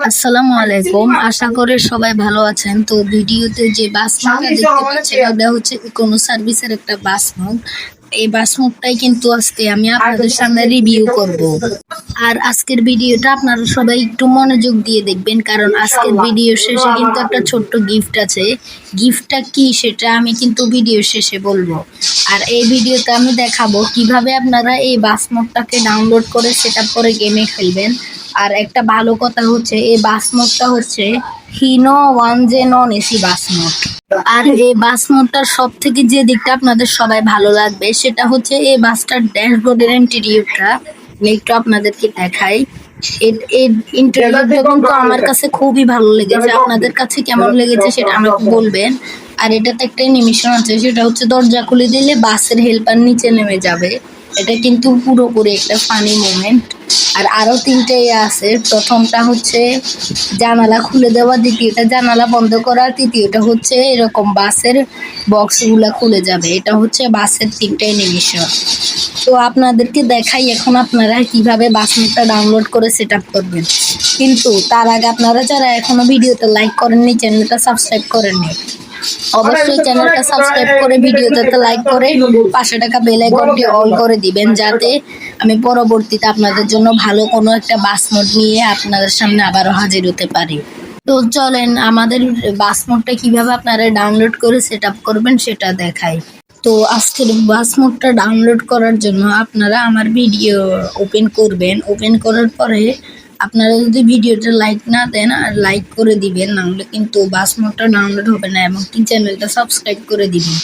আসসালামু আলাইকুম। আশা করি সবাই ভালো আছেন। তো ভিডিওতে যে বাস মোডটা দেখতে পাচ্ছেন ওটা হচ্ছে কোনো সার্ভিসের একটা বাস মোড এই বাস মোডটাই কিন্তু আজকে আমি আপনাদের সামনে রিভিউ করব। আর আজকের ভিডিওটা আপনারা সবাই একটু মনোযোগ দিয়ে দেখবেন কারণ আজকের ভিডিও শেষে কিন্তু একটা ছোট্ট গিফট আছে। গিফটটা কি সেটা আমি কিন্তু ভিডিও শেষে বলব। আর এই ভিডিওতে আমি দেখাবো কীভাবে আপনারা এই বাস মোডটাকে ডাউনলোড করে সেটা করে গেমে খেলবেন। আর একটা ভালো কথা হচ্ছে, এই বাস মোডটা হচ্ছে Hino one J non AC bus mod আর এই বাস মোডটার সব থেকে যে দিকটা আপনাদের সবাই ভালো লাগবে, সেটা হচ্ছে এই বাসটার ড্যাশবোর্ডের ইন্টেরিয়রটা একটু আপনাদেরকে দেখাই। কিন্তু আমার কাছে খুবই ভালো লেগেছে। আপনাদের কাছে কেমন লেগেছে সেটা আমাকে বলবেন। আর এটাতে একটা অ্যানিমেশন আছে, সেটা হচ্ছে দরজা খুলে দিলে বাসের হেল্পার নিচে নেমে যাবে। এটা কিন্তু পুরোপুরি একটা ফানি মোমেন্ট আর আরও তিনটে ইয়ে আছে। প্রথমটা হচ্ছে জানালা খুলে দেওয়া, দ্বিতীয়টা জানালা বন্ধ করা, তৃতীয়টা হচ্ছে এরকম বাসের বক্সগুলা খুলে যাবে। এটা হচ্ছে বাসের তিনটে অ্যানিমেশন তো আপনাদেরকে দেখাই এখন আপনারা কীভাবে বাসমেটটা ডাউনলোড করে সেট আপ করবেন। কিন্তু তার আগে আপনারা যারা এখনও ভিডিওতে লাইক করেননি, চ্যানেলটা সাবস্ক্রাইব করেননি অবশ্যই চ্যানেলটা সাবস্ক্রাইব করে ভিডিওটাতে লাইক করে পাঁচশো টাকা বেল আইকনটি অল করে দিবেন যাতে আমি পরবর্তীতে আপনাদের জন্য ভালো কোনো একটা বাস মোড নিয়ে আপনাদের সামনে আবারও হাজির হতে পারি। তো চলেন আমাদের বাস মোডটা কীভাবে আপনারা ডাউনলোড করে সেট করবেন সেটা দেখাই। তো আজকের বাস মোডটা ডাউনলোড করার জন্য আপনারা আমার ভিডিও ওপেন করবেন। ওপেন করার পরে আপনারা যদি ভিডিওটা লাইক না দেন আর লাইক করে দিবেন, নাহলে কিন্তু বাস মোডটা ডাউনলোড হবে না এবং কি চ্যানেলটা সাবস্ক্রাইব করে দিবেন।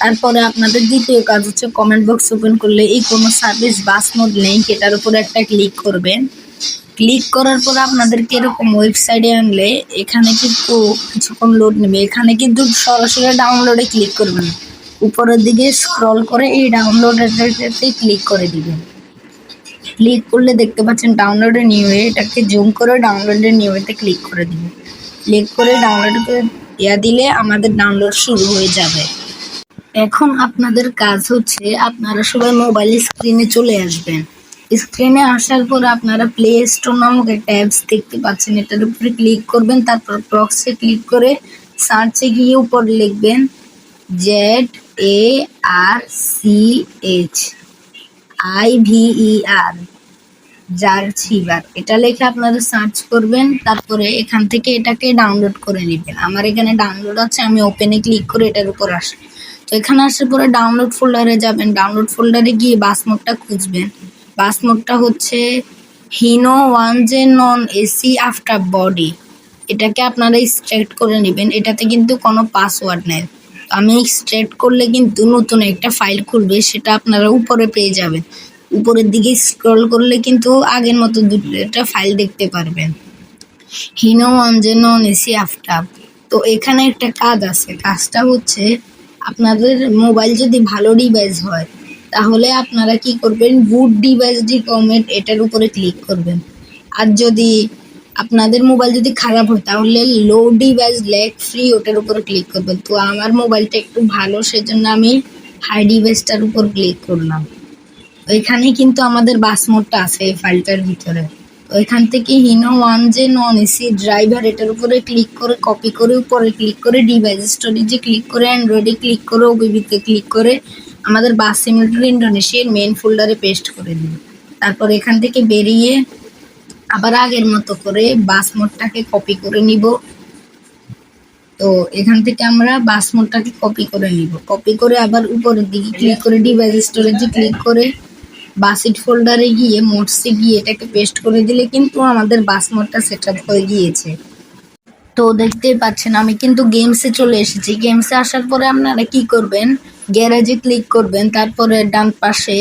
তারপরে আপনাদের দ্বিতীয় কাজ হচ্ছে কমেন্ট বক্স ওপেন করলে এই কোনো সার্ভিস বাস মোড নেই এটার উপর একটা ক্লিক করবেন। ক্লিক করার পর আপনাদেরকে এরকম ওয়েবসাইটে আনলে এখানে কিন্তু কিছুক্ষণ লোড নেবে। এখানে কিন্তু সরাসরি ডাউনলোডে ক্লিক করবেন উপরের দিকে স্ক্রল করে এই ডাউনলোডেতে ক্লিক করে দিবেন। ক্লিক করলে দেখতে পাচ্ছেন ডাউনলোডে নিউ এটাকে জুম করে ডাউনলোডে নিউ এতে ক্লিক করে দিবেন ক্লিক করে ডাউনলোড করে ইয়া দিলে আমাদের ডাউনলোড শুরু হয়ে যাবে। এখন আপনাদের কাজ হচ্ছে আপনারা সবাই মোবাইল স্ক্রিনে চলে আসবেন। স্ক্রিনে আসার পর আপনারা প্লে স্টোর নামক একটা অ্যাপস দেখতে পাচ্ছেন। এটার উপরে ক্লিক করবেন, তারপর বক্সে ক্লিক করে সার্চে গিয়ে উপর লিখবেন Z A R C H I V E R যার ছিবার। এটা লিখে আপনারা সার্চ করবেন, তারপরে এখান থেকে এটাকে ডাউনলোড করে নেবেন। আমার এখানে ডাউনলোড আছে, আমি ওপেনে ক্লিক করে এটার উপর আসি তো এখানে আসার পরে ডাউনলোড ফোল্ডারে যাবেন। ডাউনলোড ফোল্ডারে গিয়ে বাস মোডটা খুঁজবেন। বাস মোডটা হচ্ছে Hino one J non AC after body এটাকে আপনারা স্ট্রেট করে নেবেন। এটাতে কিন্তু কোনো পাসওয়ার্ড নেই। আমি স্ট্রেট করলে কিন্তু নতুন একটা ফাইল খুলবে, সেটা আপনারা উপরে পেয়ে যাবেন। উপরের দিকে স্ক্রল করলে কিন্তু আগের মতো দুটা ফাইল দেখতে পারবেন। হিনো নন এসি আফটার তো এখানে একটা কাজ আছে, কাজটা হচ্ছে আপনাদের মোবাইল যদি ভালো ডিভাইস হয়, তাহলে আপনারা কি করবেন গুড ডিভাইস রিকমেন্ড এটার উপরে ক্লিক করবেন। আর যদি আপনাদের মোবাইল যদি খারাপ হয়, তাহলে লো ডিভাইস ল্যাগ ফ্রি ওটার উপর ক্লিক করবেন তো আমার মোবাইলটা একটু ভালো, সেজন্য আমি হাই ডিভাইসটার উপর ক্লিক করলাম। ওইখানে কিন্তু আমাদের বাস মোডটা আছে এই ফাইলটার ভিতরে। ওইখান থেকে হিনো ওয়ান যে নন এসি ড্রাইভার এটার উপরে ক্লিক করে কপি করে, উপরে ক্লিক করে ডিভাইস স্টোরেজে ক্লিক করে অ্যান্ড্রয়েডে ক্লিক করে ওবিবিতে ক্লিক করে আমাদের বাস সিমিটার ইন্ডোনেশিয়ার মেন ফোল্ডারে পেস্ট করে দিন তারপর এখান থেকে বেরিয়ে আবার আগের মতো করে বাস মোডটাকে কপি করে নিব। তো এখান থেকে আমরা বাস মোডটাকে কপি করে নিব। কপি করে আবার উপরের দিকে ক্লিক করে ডিভাইস স্টোরেজে ক্লিক করে বাসিট ফোল্ডারে গিয়ে মোডসে গিয়ে এটাকে পেস্ট করে দিলে কিন্তু আমাদের বাস মোডটা সেট হয়ে গিয়েছে। তো দেখতেই পাচ্ছেন, আমি কিন্তু গেমসে চলে এসেছি। গেমসে আসার পরে আপনারা কি করবেন? গ্যারেজে ক্লিক করবেন, তারপরে ডান পাশে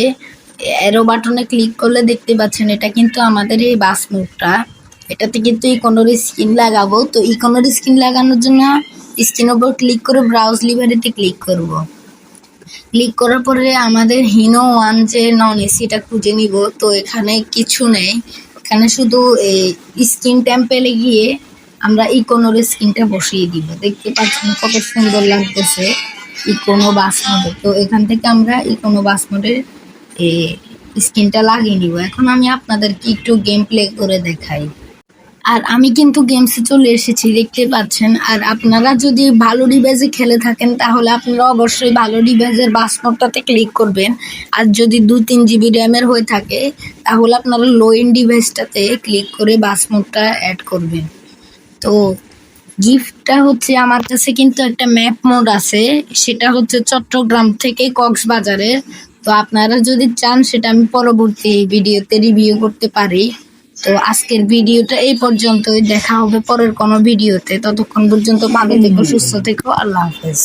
অ্যারো বাটনে ক্লিক করলে দেখতে পাচ্ছেন, এটা কিন্তু আমাদের এই বাস মুখটা এটাতে কিন্তু ইকোনোর স্ক্রিন লাগাবো। তো ইকোনোর স্ক্রিন লাগানোর জন্য স্ক্রিন ওপর ক্লিক করে ব্রাউজ লিভারিতে ক্লিক করব। ক্লিক করার পরে আমাদের হিনো ওয়ান যে নন এসিটা খুঁজে নিব। তো এখানে কিছু নেই। এখানে শুধু স্ক্রিন টেম্পেলে গিয়ে আমরা ইকোনোর স্ক্রিনটা বসিয়ে দিব। দেখতে পাচ্ছেন কত সুন্দর লাগতেছে ইকোনো বাস মোডে তো এখান থেকে আমরা ইকোনো বাস মোডের স্ক্রিনটা লাগিয়ে নিব। এখন আমি আপনাদেরকে একটু গেম প্লে করে দেখাই। আর আমি কিন্তু গেমসে চলে এসেছি, দেখতে পাচ্ছেন। আর আপনারা যদি ভালো ডিভাইসে খেলে থাকেন, তাহলে আপনারা অবশ্যই ভালো ডিভাইসের বাসমোডটাতে ক্লিক করবেন। আর যদি দু তিন জিবি র্যামের হয়ে থাকে, তাহলে আপনারা লো এন্ড ডিভাইসটাতে ক্লিক করে বাসমোডটা অ্যাড করবেন। তো গিফটটা হচ্ছে আমার কাছে কিন্তু একটা ম্যাপ মোড আছে। সেটা হচ্ছে চট্টগ্রাম থেকে কক্সবাজারে তো আপনারা যদি চান সেটা আমি পরবর্তী ভিডিওতে রিভিউ করতে পারি। তো আজকের ভিডিওটা এই পর্যন্তই। দেখা হবে পরের কোনো ভিডিওতে। ততক্ষণ পর্যন্ত ভালো থেকো সুস্থ থেকো। আল্লাহ হাফেজ।